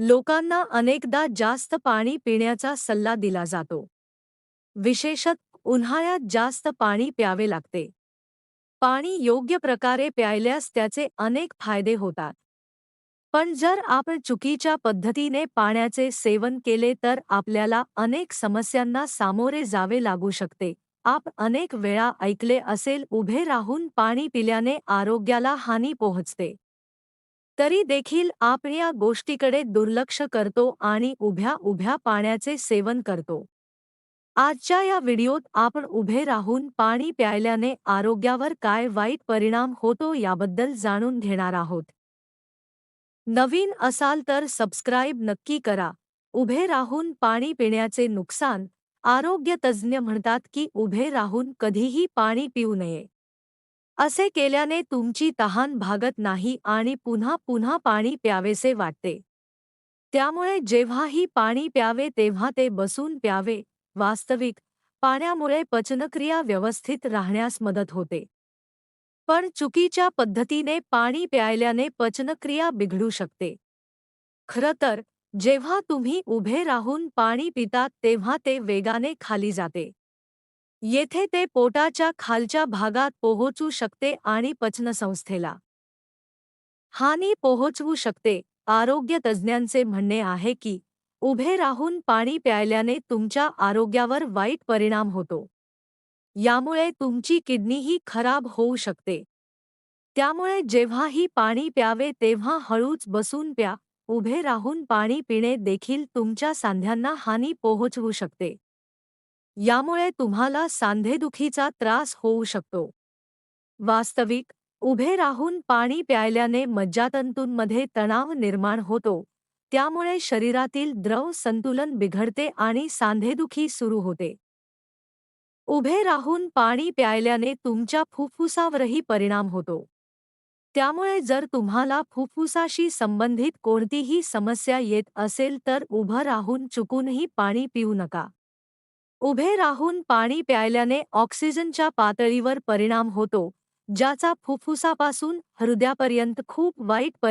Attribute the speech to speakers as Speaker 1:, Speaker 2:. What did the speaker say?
Speaker 1: लोकांना अनेकदा जास्त पाणी पिण्याचा सल्ला दिला जातो. विशेषत उन्हाळ्यात जास्त पाणी प्यावे लागते. पाणी योग्य प्रकारे प्यायल्यास त्याचे अनेक फायदे होतात. पण जर आपण चुकीच्या पद्धतीने पाण्याचे सेवन केले तर आपल्याला अनेक समस्यांना सामोरे जावे लागू शकते. आप अनेक वेळा ऐकले असेल उभे राहून पाणी पिल्याने आरोग्याला हानी पोहोचते. तरी देखील आपण या गोष्टीकडे दुर्लक्ष करतो आणि उभ्या उभ्या पाण्याचे सेवन करतो. आजच्या या व्हिडिओत आपण उभे राहून पाणी प्यायल्याने आरोग्यावर काय वाईट परिणाम होतो याबद्दल जाणून घेणार आहोत. नवीन असाल तर सबस्क्राईब नक्की करा. उभे राहून पाणी पिण्याचे नुकसान आरोग्य तज्ज्ञ म्हणतात की उभे राहून कधीही पाणी पिऊ नये. असे केल्याने तुमची तहान भागत नाही आणि पुन्हा पुन्हा पाणी प्यावेसे वाटते. त्यामुळे जेव्हाही पाणी प्यावे तेव्हा ते बसून प्यावे. वास्तविक पाण्यामुळे पचनक्रिया व्यवस्थित राहण्यास मदत होते. पण चुकीच्या पद्धतीने पाणी प्यायल्याने पचनक्रिया बिघडू शकते. खरं तर जेव्हा तुम्ही उभे राहून पाणी पितात तेव्हा ते वेगाने खाली जाते. येथे ते पोटाच्या खालच्या भागात पोहोचू शकते आणि पचनसंस्थेला हानी पोहोचवू शकते. आरोग्य तज्ज्ञांचे म्हणणे आहे की उभे राहून पाणी प्यायल्याने तुमच्या आरोग्यावर वाईट परिणाम होतो. यामुळे तुमची किडनीही खराब होऊ शकते. त्यामुळे जेव्हाही पाणी प्यावे तेव्हा हळूच बसून प्या. उभे राहून पाणी पिणे देखील तुमच्या सांध्यांना हानी पोहोचवू शकते. यामुळे तुम्हाला सांधेदुखीचा त्रास होऊ शकतो. वास्तविक उभे राहून पाणी प्यायल्याने मज्जातंतूंमध्ये तणाव निर्माण होतो. त्यामुळे शरीरातील द्रव संतुलन बिघडते आणि सांधेदुखी सुरू होते. उभे राहून पाणी प्यायल्याने तुमच्या फुफ्फुसावरही परिणाम होतो. त्यामुळे जर तुम्हाला फुफ्फुसाशी संबंधित कोणतीही समस्या येत असेल तर उभं राहून चुकूनही पाणी पिऊ नका. उभे राहून पाणी प्यायल्याने ऑक्सिजनच्या पातळीवर परिणाम होतो ज्याचा फुफ्फुसापासून हृदयापर्यंत खूप वाईट परिणाम